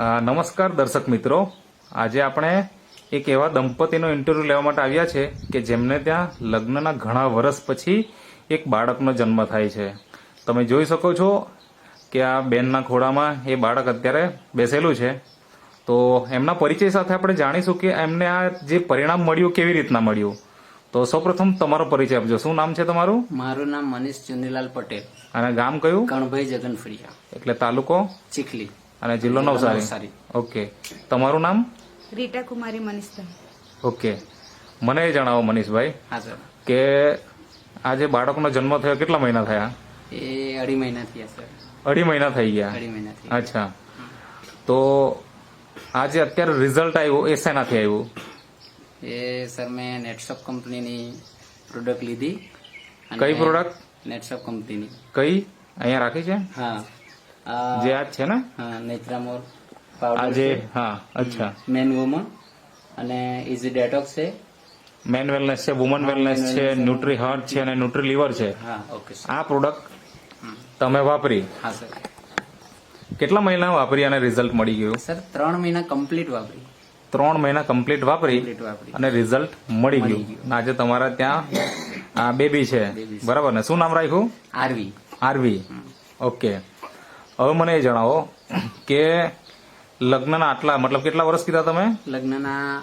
નમસ્કાર દર્શક મિત્રો. આજે આપણે એક એવા દંપતીનો ઇન્ટરવ્યુ લેવા માટે આવ્યા છે કે જેમને ત્યાં લગ્નના ઘણા વર્ષ પછી એક બાળકનો જન્મ થાય છે. તમે જોઈ શકો છો કે આ બેનના ખોળામાં એ બાળક અત્યારે બેસેલું છે. તો એમના પરિચય સાથે આપણે જાણીશું કે એમને આ જે પરિણામ મળ્યું કેવી રીતના મળ્યું? તો સૌપ્રથમ તમારો પરિચય આપજો. શું નામ છે તમારું? મારું નામ મનીષ ચુનીલાલ પટેલ. અને ગામ કયું? કણભાઈ જગનફળિયા. એટલે તાલુકો? ચીખલી. અને જિલ્લો નવસારી. ઓકે. તમારું નામ? રીટા કુમારી મનીષભાઈ. ઓકે. મને એ જણાવો મનીષભાઈ હા સર. કે આ જે બાળકનો જન્મ થયો કેટલા મહિના થયા? એ અઢી મહિના થયા સર. અઢી મહિના થઈ ગયા? અઢી મહિના અચ્છા. તો આ જે અત્યારે રિઝલ્ટ આવ્યું એ શેનાથી આવ્યું? એ સર મેં નેટશોપ કંપનીની પ્રોડક્ટ લીધી. કઈ પ્રોડક્ટ નેટશોપ કંપનીની. કઈ? અહીંયા રાખી છે? હા. જે આ છે ને? હા નેત્રા મોર આજે હા અચ્છા. મેન વુમન અને ઇઝી ડેટોક્સ છે. મેન વેલનેસ છે વુમન વેલનેસ છે ન્યુટ્રી હર્ટ છે અને ન્યુટ્રી લીવર છે. આ પ્રોડક્ટ તમે વાપરી. હા સર કેટલા મહિના વાપરી અને રિઝલ્ટ મળી ગયું? સર ત્રણ મહિના કમ્પ્લીટ વાપરી. ત્રણ મહિના કમ્પ્લીટ વાપરી અને રિઝલ્ટ મળી ગયું. આજે તમારા ત્યાં આ બેબી છે. બરાબર ને? શું નામ રાખ્યું? આરવી આરવી ઓકે હવે મને એ જણાવો કે લગ્નના આટલા મતલબ કેટલા વર્ષ કીધા તમે? લગ્નના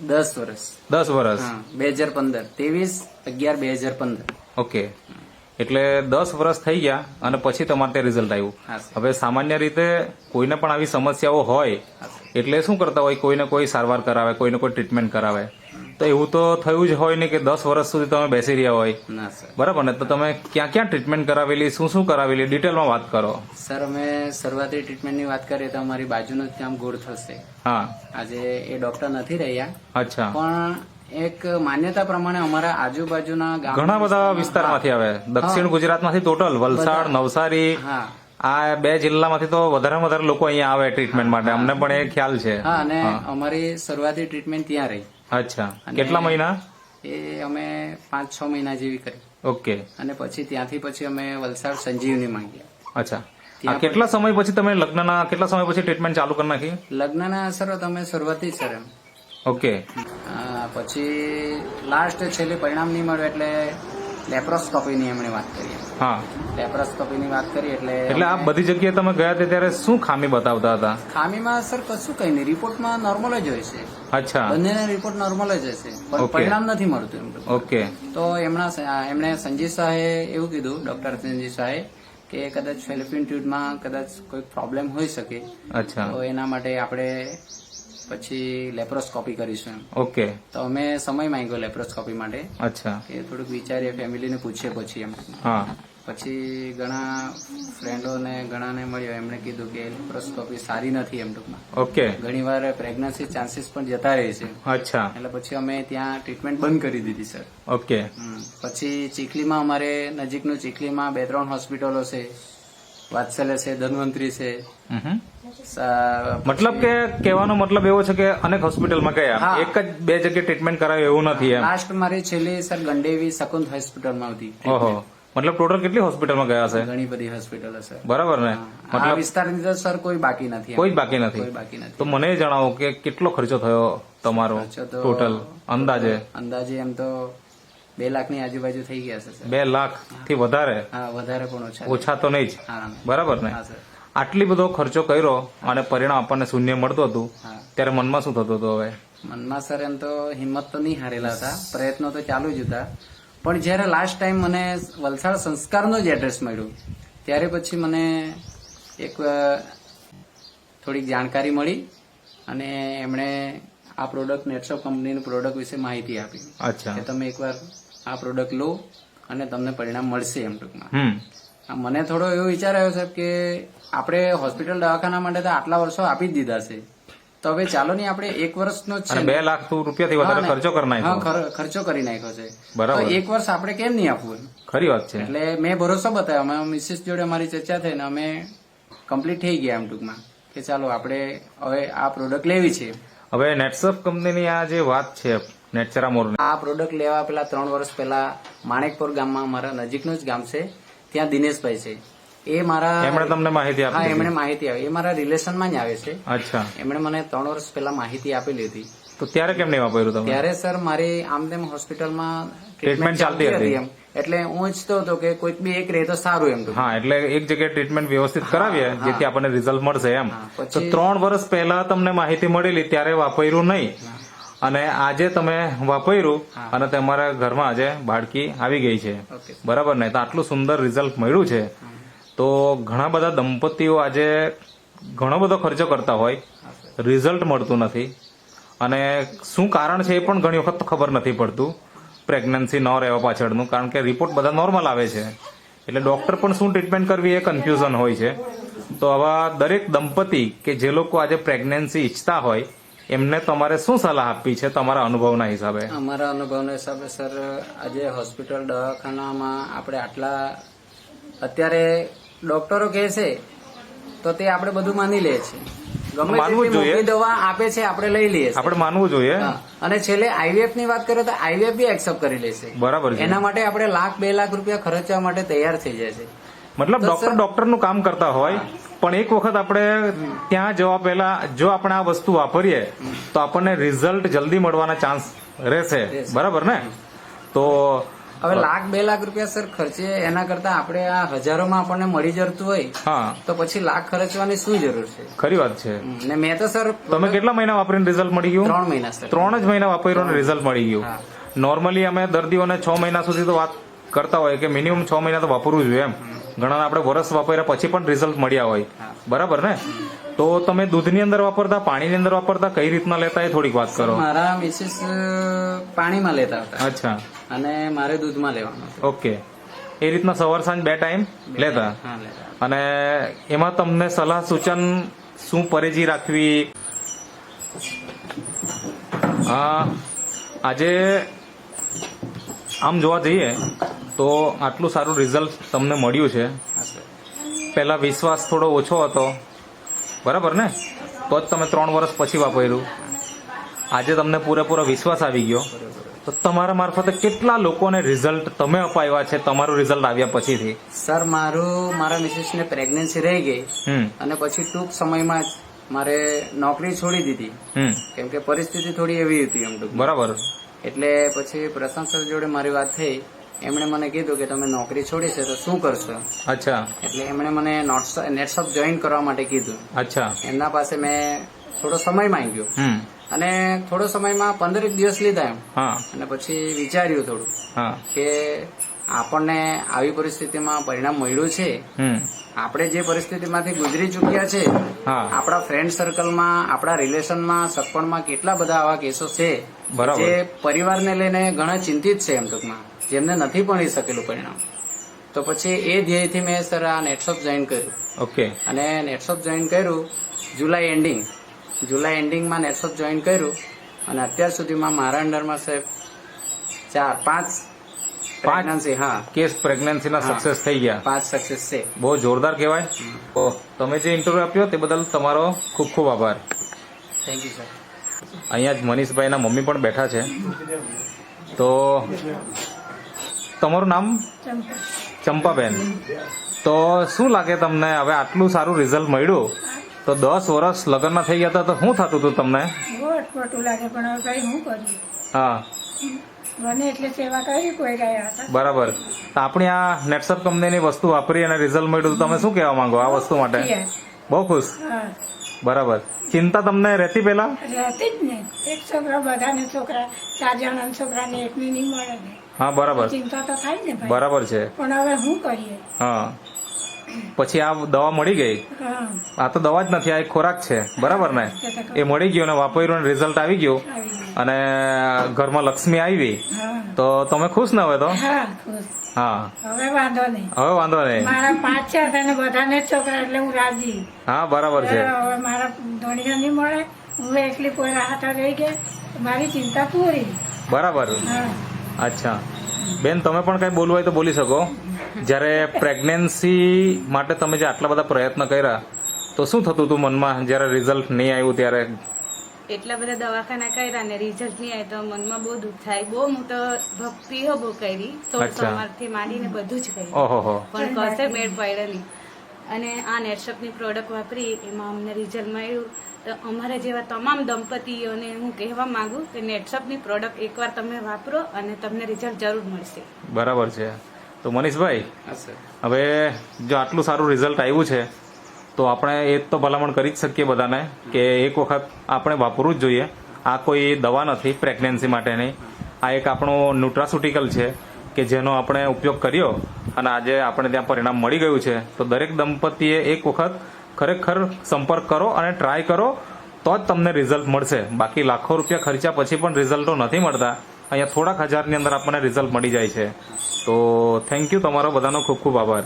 દસ વર્ષ. દસ વર્ષ. બે હજાર પંદર. ત્રેવીસ અગિયાર બે હજાર પંદર. ઓકે. એટલે દસ વર્ષ થઈ ગયા અને પછી તમારે ત્યાં રિઝલ્ટ આવ્યું. હવે સામાન્ય રીતે કોઈને પણ આવી સમસ્યાઓ હોય એટલે શું કરતા હોય? કોઈને કોઈ સારવાર કરાવે કોઈને કોઈ ટ્રીટમેન્ટ કરાવે. તો એવું તો થયું જ હોય ને કે દસ વર્ષ સુધી તમે બેસી રહ્યા હોય. બરાબર ને? તો તમે ક્યાં ક્યાં ટ્રીટમેન્ટ કરાવેલી? શું શું કરાવેલી? ડિટેલમાં વાત કરો. સર અમે શરૂઆતી ટ્રીટમેન્ટની વાત કરીએ તો અમારી બાજુનું જ કામ ગોળ થશે. હા. આજે એ ડોક્ટર નથી રહ્યા. અચ્છા. પણ એક માન્યતા પ્રમાણે અમારા આજુબાજુના ઘણા બધા વિસ્તારમાંથી આવે. દક્ષિણ ગુજરાતમાંથી ટોટલ વલસાડ નવસારી. હા. આ બે જિલ્લામાંથી તો વધારે વધારે લોકો અહીંયા આવે ટ્રીટમેન્ટ માટે. અમને પણ એ ખ્યાલ છે. હા અને અમારી શરૂઆતી ટ્રીટમેન્ટ ત્યાં રહી. અચ્છા. કેટલા મહિના? એ અમે પાંચ છ મહિના જેવી કરી. ઓકે. અને પછી ત્યાંથી પછી અમે વલસાડ સંજીવની માંગ્યા. અચ્છા. આ કેટલા સમય પછી તમે લગ્નના કેટલા સમય પછી ટ્રીટમેન્ટ ચાલુ કરી નાખી? લગ્નના સર તમે શરૂઆતથી જ સર એમ. ઓકે. પછી લાસ્ટ છેલ્લે પરિણામ નહીં મળ્યું એટલે લેપ્રોસ્કોપીની એમણે વાત કરી. હા. લેપ્રોસ્કોપીની વાત કરી એટલે એટલે આ બધી જગ્યાએ તમે ગયા તે ત્યારે શું ખામી બતાવતા હતા? ખામીમાં સર કશું કઈ નહીં. રિપોર્ટમાં નોર્મલ જ હોય છે. અચ્છા. બંનેના રિપોર્ટ નોર્મલ જ હશે પણ પરિણામ નથી મળતું એમ ઓકે. તો એમના એમણે સંજીવ શાહે એવું કીધું ડોક્ટર સંજીવ શાહે કે કદાચ ફેલિપિન ટ્યુબમાં કદાચ કોઈ પ્રોબ્લેમ હોઈ શકે. અચ્છા. તો એના માટે આપણે પછી લેપ્રોસ્કોપી કરીશું એમ. ઓકે. તો અમે સમય માંગ્યો લેપ્રોસ્કોપી માટે. અચ્છા. કે થોડુંક વિચારીએ ફેમિલીને પૂછીએ પછી એમ. હા. પછી ઘણા ફ્રેન્ડોને ઘણાને મળ્યો એમણે કીધું કે લેપ્રોસ્કોપી સારી નથી એમ ટૂંકમાં. ઓકે. ઘણી વાર પ્રેગ્નન્સી ચાન્સીસ પણ જતા રહે છે. અચ્છા. એટલે પછી અમે ત્યાં ટ્રીટમેન્ટ બંધ કરી દીધી સર. ઓકે. પછી ચીખલીમાં અમારે નજીકનું ચીખલીમાં બે ત્રણ હોસ્પિટલો છે. વાત્સલ્ય છે ધન્વંતરી છે. મતલબ કે કહેવાનો મતલબ એવો છે કે અનેક હોસ્પિટલમાં ગયા. એક જ બે જગ્યાએ ટ્રીટમેન્ટ કરાવે એવું નથી એમ. લાસ્ટ મારી છેલ્લી સર ગંડેવી શકુંત હોસ્પિટલમાં હતી. ઓહો. મતલબ ટોટલ કેટલી હોસ્પિટલમાં ગયા છે ઘણી બધી હોસ્પિટલ છે બરાબર ને? મતલબ વિસ્તારની અંદર સર કોઈ બાકી નથી કોઈ બાકી નથી. કોઈ બાકી નથી. તો મને એ જણાવો કે કેટલો ખર્ચો થયો તમારો ટોટલ અંદાજે? અંદાજે એમ તો બે લાખની આજુબાજુ થઈ ગયા છે બે લાખથી વધારે? હા વધારે પણ ઓછા ઓછા તો નહીં જ. બરાબર ને? હા સર. આટલી બધો ખર્ચો કર્યો અને પરિણામ આપણને શૂન્ય મળતું હતું ત્યારે મનમાં શું થતું હતું હવે? મનમાં સર એમ તો હિંમત તો નહીં હારેલા હતા. પ્રયત્નો તો ચાલુ જ હતા. પણ જ્યારે લાસ્ટ ટાઈમ મને વલસાડ સંસ્કારનો જ એડ્રેસ મળ્યું ત્યારે પછી મને એક થોડીક જાણકારી મળી અને એમણે આ પ્રોડક્ટ નેટશોપ કંપનીની પ્રોડક્ટ વિશે માહિતી આપી. અચ્છા. કે તમે એકવાર આ પ્રોડક્ટ લો અને તમને પરિણામ મળશે એમ ટૂંકમાં. મને થોડો એવો વિચાર આવ્યો સાહેબ કે આપણે હોસ્પિટલ દવાખાના માટે તો આટલા વર્ષો આપી જ દીધા છે. તો હવે ચાલો ને આપણે એક વર્ષનો છે બે લાખ રૂપિયાથી વધારે ખર્ચો કરી નાખ્યો. ખર્ચો કરી નાખ્યો છે. બરાબર. એક વર્ષ આપણે કેમ નહીં આપવું ખરી વાત છે. એટલે મેં ભરોસો બતાવ્યો. અમે મિસિસ જોડે અમારી ચર્ચા થઈ ને અમે કમ્પ્લીટ થઈ ગયા એમ ટૂંકમાં કે ચાલો આપણે હવે આ પ્રોડક્ટ લેવી છે. હવે નેટસફ કંપનીની આ જે વાત છે નેચરામોર આ પ્રોડક્ટ લેવા પેલા ત્રણ વર્ષ પહેલા માણેકપુર ગામમાં અમારા નજીકનું જ ગામ છે. ત્યાં દિનેશભાઈ છે. એ મારા એમણે તમને માહિતી હા આપી એમણે માહિતી આપી. એ મારા રિલેશનમાં જ આવે છે. અચ્છા. એમણે મને ત્રણ વર્ષ પહેલા માહિતી આપેલી હતી. તો ત્યારે કેમ નહીં વાપર્યું તમે ત્યારે સર મારી આમ તેમ હોસ્પિટલમાં ટ્રીટમેન્ટ ચાલતી હતી. એમ. એટલે હું ઈચ્છતો હતો કે કોઈક બી એક રહે તો સારું એમ હા એટલે એક જગ્યાએ ટ્રીટમેન્ટ વ્યવસ્થિત કરાવીએ જેથી આપણને રિઝલ્ટ મળશે એમ. તો ત્રણ વર્ષ પહેલા તમને માહિતી મળેલી ત્યારે વાપર્યું નહીં. અને આજે તમે વાપર્યું અને તમારા ઘરમાં આજે બાળકી આવી ગઈ છે. બરાબર ને? તો આટલું સુંદર રિઝલ્ટ મળ્યું છે. તો ઘણા બધા દંપતીઓ આજે ઘણો બધો ખર્ચો કરતા હોય. રિઝલ્ટ મળતું નથી. અને શું કારણ છે એ પણ ઘણી વખત ખબર નથી પડતું. પ્રેગ્નન્સી ન રહેવા પાછળનું. કારણ કે રિપોર્ટ બધા નોર્મલ આવે છે. એટલે ડોક્ટર પણ શું ટ્રીટમેન્ટ કરવી એ કન્ફ્યુઝન હોય છે. તો આવા દરેક દંપતી કે જે લોકો આજે પ્રેગ્નન્સી ઈચ્છતા હોય એમને તમારે શું સલાહ આપવી છે તમારા અનુભવના હિસાબે? અમારા અનુભવના હિસાબે સર આજે હોસ્પિટલ દવાખાનામાં આપણે આટલા અત્યારે ડોક્ટરો કહે છે તો તે આપણે બધું માની લે છે. ગમે માનવું જોઈએ. દવા આપે છે આપણે લઈ લઈએ આપણે માનવું જોઈએ. અને છેલ્લે આઈવીએફની વાત કરીએ તો આઈવીએફ બી એક્સેપ્ટ કરી લેશે બરાબર એના માટે આપણે લાખ બે લાખ રૂપિયા ખર્ચવા માટે તૈયાર થઈ જાય છે. મતલબ ડોક્ટર ડોક્ટરનું કામ કરતા હોય. પણ એક વખત આપણે ત્યાં જવા પહેલા જો આપણે આ વસ્તુ વાપરીએ તો આપણને રિઝલ્ટ જલ્દી મળવાના ચાન્સ રહેશે. બરાબર ને? તો હવે લાખ બે લાખ રૂપિયા સર ખર્ચે એના કરતા આપણે આ હજારોમાં આપણને મળી જતું હોય હા. તો પછી લાખ ખર્ચવાની શું જરૂર છે? ખરી વાત છે. ને મેં તો સર તમે કેટલા મહિના વાપરીને રિઝલ્ટ મળી ગયું? ત્રણ મહિના સર. ત્રણ જ મહિના વાપર્યો રિઝલ્ટ મળી ગયું. નોર્મલી અમે દર્દીઓને છ મહિના સુધી તો વાત કરતા હોય કે મિનિમમ છ મહિના તો વાપરવું જોઈએ એમ. ઘણા આપણે વરસ વાપર્યા પછી પણ રિઝલ્ટ મળ્યા હોય. બરાબર ને? તો તમે દૂધની અંદર વાપરતા પાણીની અંદર વાપરતા કઈ રીતના લેતા એ થોડીક વાત કરો. મારા મિસિસ પાણીમાં લેતા હતા. અચ્છા. અને મારે દૂધમાં લેવાનું ઓકે. એ રીતના સવાર સાંજ બે ટાઈમ લેતા? અને એમાં તમને સલાહ સૂચન શું પરેજી રાખવી? આજે આમ જોવા જઈએ તો આટલું સારું રિઝલ્ટ તમને મળ્યું છે. પહેલાં વિશ્વાસ થોડો ઓછો હતો. બરાબર ને? તો જ તમે ત્રણ વર્ષ પછી વાપર્યું. આજે તમને પૂરેપૂરો વિશ્વાસ આવી ગયો. તો તમારા મારફતે કેટલા લોકોને રિઝલ્ટ તમે અપાવ્યા છે? તમારું રિઝલ્ટ આવ્યા પછીથી? સર મારું મારા મિસિસને પ્રેગ્નન્સી રહી ગઈ. અને પછી ટૂંક સમયમાં જ મારે નોકરી છોડી દીધી. હમ. કેમ કે પરિસ્થિતિ થોડી એવી હતી એમ બરાબર. એટલે પછી પ્રશાંત સર જોડે મારી વાત થઈ. એમણે મને કીધું કે તમે નોકરી છોડી છે તો શું કરશો? અચ્છા. એટલે એમણે મને નેટશોપ જોઈન કરવા માટે કીધું. અચ્છા. એમના પાસે મેં થોડો સમય માંગ્યો. અને થોડો સમયમાં પંદરેક દિવસ લીધા એમ. અને પછી વિચાર્યું થોડું કે આપણને આવી પરિસ્થિતિમાં પરિણામ મળ્યું છે. આપણે જે પરિસ્થિતિમાંથી ગુજરી ચૂક્યા છે આપણા ફ્રેન્ડ સર્કલમાં આપણા રિલેશનમાં સગપણમાં કેટલા બધા આવા કેસો છે. જે પરિવારને લઈને ઘણા ચિંતિત છે એમ ટૂંકમાં. જેમને નથી ભણી શકેલું પરિણામ. તો પછી એ ધ્યેયથી મેં સર આ નેટશોપ જોઈન કર્યું. ઓકે અને નેટશોપ જોઈન કર્યું જુલાઈ એન્ડિંગ જુલાઈ એન્ડિંગમાં નેટશોપ જોઈન કર્યું. અને અત્યાર સુધીમાં મારા અંડરમાં સાહેબ ચાર પાંચ પ્રેગ્નન્સી હા. કેસ પ્રેગ્નન્સીના સક્સેસ થઈ ગયા. પાંચ સક્સેસ છે. બહુ જોરદાર કહેવાય. તમે જે ઇન્ટરવ્યુ આપ્યો તે બદલ તમારો ખૂબ ખૂબ આભાર. થેન્ક યુ સર અહીંયા જ મનીષભાઈના મમ્મી પણ બેઠા છે. તો તમારું નામ? ચંપાબેન. તો શું લાગે તમને? હવે આટલું સારું રિઝલ્ટ મળ્યું. તો દસ વર્ષ લગ્નના થઈ ગયા હતા તો શું થતું હતું તમને? લાગે પણ હવે હું હા. બને એટલે સેવા કરી કોઈ ગયા હતા. બરાબર. તો આપણી આ નેટસપ કંપનીની વસ્તુ વાપરી અને રિઝલ્ટ મળ્યું તમે શું કહેવા માંગો આ વસ્તુ માટે? બહુ ખુશ બરાબર. ચિંતા તમને રહેતી પેલા રહેતી જ ને એક છોકરા બધાને છોકરા ચાર જણાના છોકરાને એકને નહીં મળે હા બરાબર. ચિંતા તો થાય ને બરાબર છે. પણ હવે શું કરીએ? હા. પછી આ દવા મળી ગઈ. આ તો દવા જ નથી આ એક ખોરાક છે. બરાબર ને? એ મળી ગયો ને વાપર્યું રિઝલ્ટ આવી ગયું. અને ઘરમાં લક્ષ્મી આવી. તો તમે ખુશ ને હવે તો? હા હવે વાંધો નહીં. હવે વાંધો નહીં. મારા પાંચ છે અને બધાને છોકરા એટલે હું રાજી. હા બરાબર છે. હવે મારા ધોણીયા નહીં મળે. હું એકલી કોઈ રાહત રહી ગઈ. મારી ચિંતા પૂરી. બરાબર. અચ્છા. બેન તમે પણ કઈ બોલવું હોય તો બોલી શકો. જ્યારે પ્રેગ્નન્સી માટે તમે જે આટલા બધા પ્રયત્ન કર્યા તો શું થતું હતું મનમાં જ્યારે રિઝલ્ટ નહીં આવ્યું ત્યારે? એટલા બધા દવાખાના કર્યા ને રિઝલ્ટ નહીં આવે તો મનમાં બહુ દુઃખ થાય. બહુ હું તો ભક્તિ હો બહુ કરી. સોળ સોમવારથી માંડીને બધું જ કર્યું. ઓહો પણ કશે મેળ નહીં અને આ નેટશોપની પ્રોડક્ટ વાપરી એમાં અમને રિઝલ્ટ મળ્યું. તો અમારા જેવા તમામ દંપતીઓને હું કહેવા માંગુ કે નેટશોપની પ્રોડક્ટ એકવાર તમે વાપરો અને તમને રિઝલ્ટ જરૂર મળશે. બરાબર છે. તો મનીષભાઈ હવે જો આટલું સારું રિઝલ્ટ આવ્યું છે તો આપણે એ તો ભલામણ કરી જ શકીએ બધાને કે એક વખત આપણે વાપરવું જ જોઈએ. આ કોઈ દવા નથી પ્રેગ્નન્સી માટેની. આ એક આપણું ન્યુટ્રાસ્યુટિકલ છે કે જેનો આપણે ઉપયોગ કર્યો અને આજે આપણે ત્યાં પરિણામ મળી ગયું છે. તો દરેક દંપતીએ એક વખત ખરેખર સંપર્ક કરો અને ટ્રાય કરો તો જ તમને રિઝલ્ટ મળશે. બાકી લાખો રૂપિયા ખર્ચ્યા પછી પણ રિઝલ્ટો નથી મળતા. અહીંયા થોડાક હજારની અંદર આપણને રિઝલ્ટ મળી જાય છે. તો થેન્ક યુ તમારો બધાનો ખૂબ ખૂબ આભાર.